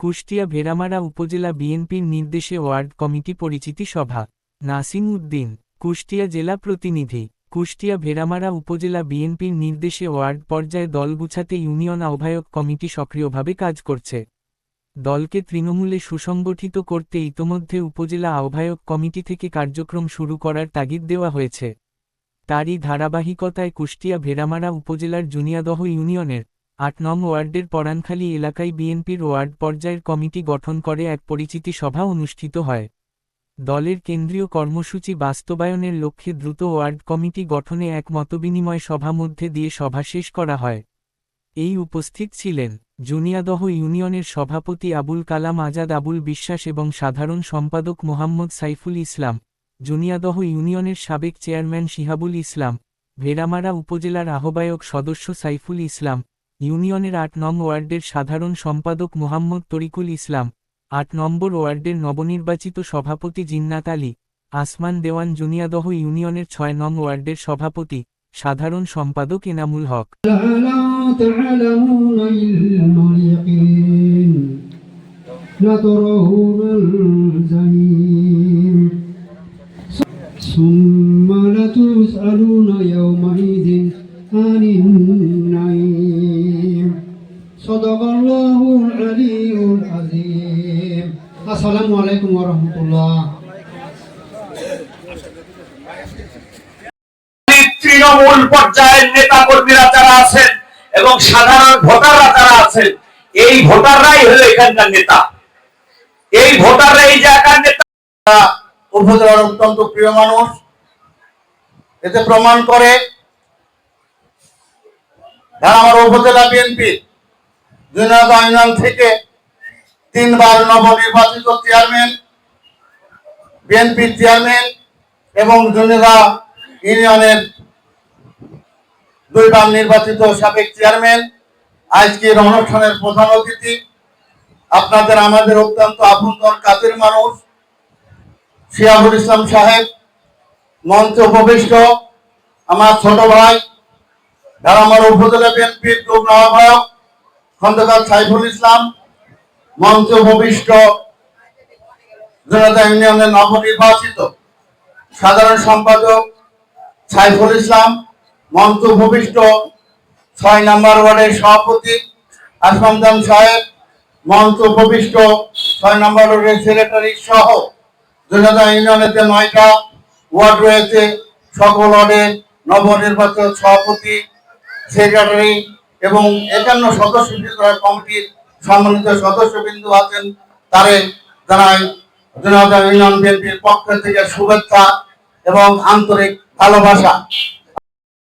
কুষ্টিয়া ভেড়ামারা উপজেলা বিএনপির নির্দেশে ওয়ার্ড কমিটি পরিচিতি সভা। নাসিম উদ্দিন কুষ্টিয়া জেলা প্রতিনিধি, কুষ্টিয়া ভেড়ামারা উপজেলা বিএনপির নির্দেশে ওয়ার্ড পর্যায়ে দল গুছাতে ইউনিয়ন আহ্বায়ক কমিটি সক্রিয়ভাবে কাজ করছে। দলকে তৃণমূলে সুসংগঠিত করতে ইতোমধ্যে উপজেলা আহ্বায়ক কমিটি থেকে কার্যক্রম শুরু করার তাগিদ দেওয়া হয়েছে। তারই ধারাবাহিকতায় কুষ্টিয়া ভেড়ামারা উপজেলার জুনিয়াদহ ইউনিয়নের আট নং ওয়ার্ডের পরানখালী এলাকায় বিএনপির ওয়ার্ড পর্যায়ের কমিটি গঠন করে এক পরিচিতি সভা অনুষ্ঠিত হয়। দলের কেন্দ্রীয় কর্মসূচি বাস্তবায়নের লক্ষ্যে দ্রুত ওয়ার্ড কমিটি গঠনে এক মতবিনিময় সভা মধ্যে দিয়ে সভা শেষ করা হয়। এই উপস্থিত ছিলেন জুনিয়াদহ ইউনিয়নের সভাপতি আবুল কালাম আজাদ আবুল বিশ্বাস এবং সাধারণ সম্পাদক মোহাম্মদ সাইফুল ইসলাম, জুনিয়াদহ ইউনিয়নের সাবেক চেয়ারম্যান শিহাবুল ইসলাম, ভেড়ামারা উপজেলার আহ্বায়ক সদস্য সাইফুল ইসলাম ইউনিয়নের আট নং ওয়ার্ডের সাধারণ সম্পাদক মোহাম্মদ তরিকুল ইসলাম আট নম্বর ওয়ার্ডের নবনির্বাচিত সভাপতি জিন্নাত আলী আসমান দেওয়ান জুনিয়াদহ ইউনিয়নের ছয় নং ওয়ার্ডের সভাপতি সাধারণ সম্পাদক এনামুল হক لا تعلمون علم اليقين لترون الجحيم ثم لتسألون يومئذ عن النعيم সদকাল্লাহুল আলিউল আযীম আসসালামু আলাইকুম ওয়া রাহমাতুল্লাহ তৃণমূল পর্যায়ের নেতা কর্মীরা যারা আছেন এবং সাধারণ ভোটাররা যারা আছেন এই ভোটাররাই হলো এখানকার নেতা। এই ভোটাররা এই জায়গার নেতা। উপজেলার অত্যন্ত প্রিয় মানুষ। এতে প্রমাণ করে আমার উপজেলা বিএনপি জুনাদ ইউনিয়ন থেকে তিনবার নবনির্বাচিত চেয়ারম্যান বিএনপির চেয়ারম্যান এবং জুনেদা ইউনিয়নের দুইবার নির্বাচিত সাবেক চেয়ারম্যান। আজকের অনুষ্ঠানের প্রধান অতিথি আপনাদের আমাদের অত্যন্ত আপনজন কাজের মানুষ শিয়াবুল ইসলাম সাহেব, মঞ্চ উপবিষ্ট আমার ছোট ভাই, ধারামার উপজেলা বিএনপির যুগ্ম আহ্বায়ক খন্দকার সাইফুল ইসলাম, মঞ্চ উপবিষ্ট জনতা ইউনিয়নের নবনির্বাচিত সাধারণ সম্পাদক সাইফুল ইসলাম, মঞ্চ ভূমিষ্ঠ, ছয় নম্বর ওয়ার্ডের সভাপতি আসমদান সাহেব, মঞ্চ ভূমিষ্ঠ, ছয় নম্বর ওয়ার্ডের সেক্রেটারি সহ জনতা ইউনিয়নের যে নয়টা ওয়ার্ড রয়েছে। সকল ওয়ার্ডের নবনির্বাচিত সভাপতি, সেক্রেটারি এবং একান্ন সদস্য কমিটির সম্মানিত সদস্যবৃন্দু আছেন, তারে জানাই জনতা ইউনিয়ন বিএনপির পক্ষ থেকে শুভেচ্ছা এবং আন্তরিক ভালোবাসা।